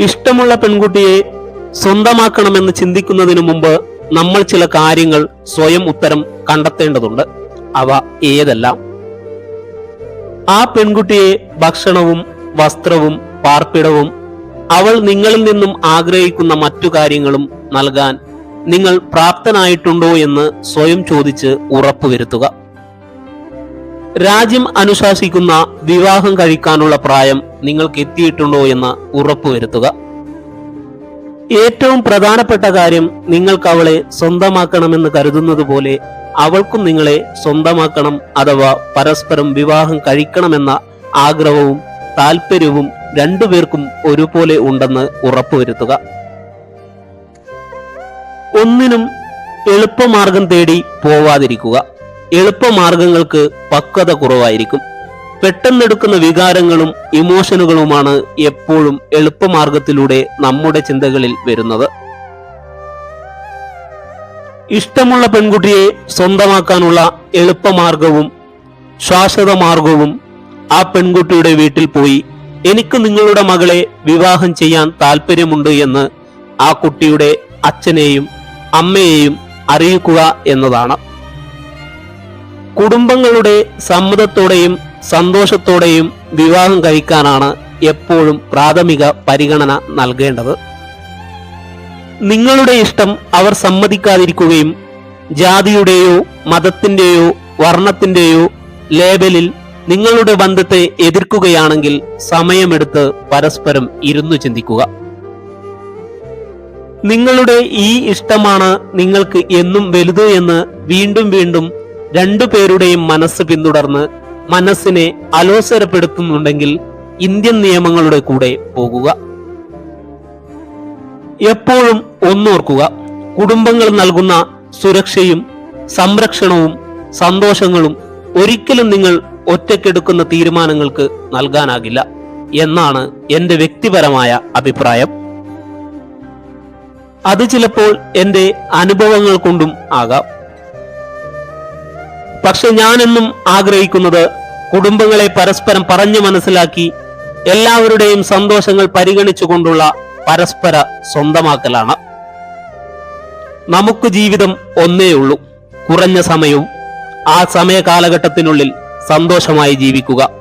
ഇഷ്ടമുള്ള പെൺകുട്ടിയെ സ്വന്തമാക്കണമെന്ന് ചിന്തിക്കുന്നതിനു മുമ്പ് നമ്മൾ ചില കാര്യങ്ങൾ സ്വയം ഉത്തരം കണ്ടെത്തേണ്ടതുണ്ട്. അവ ഏതെല്ലാം? ആ പെൺകുട്ടിയെ ഭക്ഷണവും വസ്ത്രവും പാർപ്പിടവും അവൾ നിങ്ങളിൽ നിന്നും ആഗ്രഹിക്കുന്ന മറ്റു കാര്യങ്ങളും നൽകാൻ നിങ്ങൾ പ്രാപ്തനായിട്ടുണ്ടോ എന്ന് സ്വയം ചോദിച്ച് ഉറപ്പുവരുത്തുക. രാജ്യം അനുശാസിക്കുന്ന വിവാഹം കഴിക്കാനുള്ള പ്രായം നിങ്ങൾക്ക് എത്തിയിട്ടുണ്ടോ എന്ന് ഉറപ്പുവരുത്തുക. ഏറ്റവും പ്രധാനപ്പെട്ട കാര്യം നിങ്ങൾക്ക് അവളെ സ്വന്തമാക്കണമെന്ന് കരുതുന്നത് പോലെ അവൾക്കും നിങ്ങളെ സ്വന്തമാക്കണം അഥവാ പരസ്പരം വിവാഹം കഴിക്കണമെന്ന ആഗ്രഹവും താല്പര്യവും രണ്ടുപേർക്കും ഒരുപോലെ ഉണ്ടെന്ന് ഉറപ്പുവരുത്തുക. ഒന്നിനും എളുപ്പമാർഗം തേടി പോവാതിരിക്കുക. എളുപ്പമാർഗങ്ങൾക്ക് പക്വത കുറവായിരിക്കും. പെട്ടെന്നെടുക്കുന്ന വികാരങ്ങളും ഇമോഷനുകളുമാണ് എപ്പോഴും എളുപ്പമാർഗത്തിലൂടെ നമ്മുടെ ചിന്തകളിൽ വരുന്നത്. ഇഷ്ടമുള്ള പെൺകുട്ടിയെ സ്വന്തമാക്കാനുള്ള എളുപ്പമാർഗവും ശാശ്വത മാർഗവും ആ പെൺകുട്ടിയുടെ വീട്ടിൽ പോയി എനിക്ക് നിങ്ങളുടെ മകളെ വിവാഹം ചെയ്യാൻ താല്പര്യമുണ്ട് എന്ന് ആ കുട്ടിയുടെ അച്ഛനെയും അമ്മയെയും അറിയിക്കുക എന്നതാണ്. കുടുംബങ്ങളുടെ സമ്മതത്തോടെയും സന്തോഷത്തോടെയും വിവാഹം കഴിക്കാനാണ് എപ്പോഴും പ്രാഥമിക പരിഗണന നൽകേണ്ടത്. നിങ്ങളുടെ ഇഷ്ടം അവർ സമ്മതിക്കാതിരിക്കുകയും ജാതിയുടെയോ മതത്തിന്റെയോ വർണത്തിന്റെയോ ലേബലിൽ നിങ്ങളുടെ ബന്ധത്തെ എതിർക്കുകയാണെങ്കിൽ സമയമെടുത്ത് പരസ്പരം ഇരുന്നു ചിന്തിക്കുക. നിങ്ങളുടെ ഈ ഇഷ്ടമാണ് നിങ്ങൾക്ക് എന്നും വലുത് എന്ന് വീണ്ടും വീണ്ടും രണ്ടു പേരുടെയും മനസ്സ് പിന്തുടർന്ന് മനസ്സിനെ അലോസരപ്പെടുത്തുന്നുണ്ടെങ്കിൽ ഇന്ത്യൻ നിയമങ്ങളുടെ കൂടെ പോകുക. എപ്പോഴും ഒന്നോർക്കുക. കുടുംബങ്ങൾ നൽകുന്ന സുരക്ഷയും സംരക്ഷണവും സന്തോഷങ്ങളും ഒരിക്കലും നിങ്ങൾ ഒറ്റയ്ക്കെടുക്കുന്ന തീരുമാനങ്ങൾക്ക് നൽകാനാകില്ല എന്നാണ് എന്റെ വ്യക്തിപരമായ അഭിപ്രായം. അത് ചിലപ്പോൾ എന്റെ അനുഭവങ്ങൾ കൊണ്ടും ആകാം. പക്ഷെ ഞാനെന്നും ആഗ്രഹിക്കുന്നത് കുടുംബങ്ങളെ പരസ്പരം പറഞ്ഞു മനസ്സിലാക്കി എല്ലാവരുടെയും സന്തോഷങ്ങൾ പരിഗണിച്ചുകൊണ്ടുള്ള പരസ്പര സ്വന്തമാക്കലാണ്. നമുക്ക് ജീവിതം ഒന്നേ ഉള്ളൂ. കുറഞ്ഞ സമയവും ആ സമയ കാലഘട്ടത്തിനുള്ളിൽ സന്തോഷമായി ജീവിക്കുക.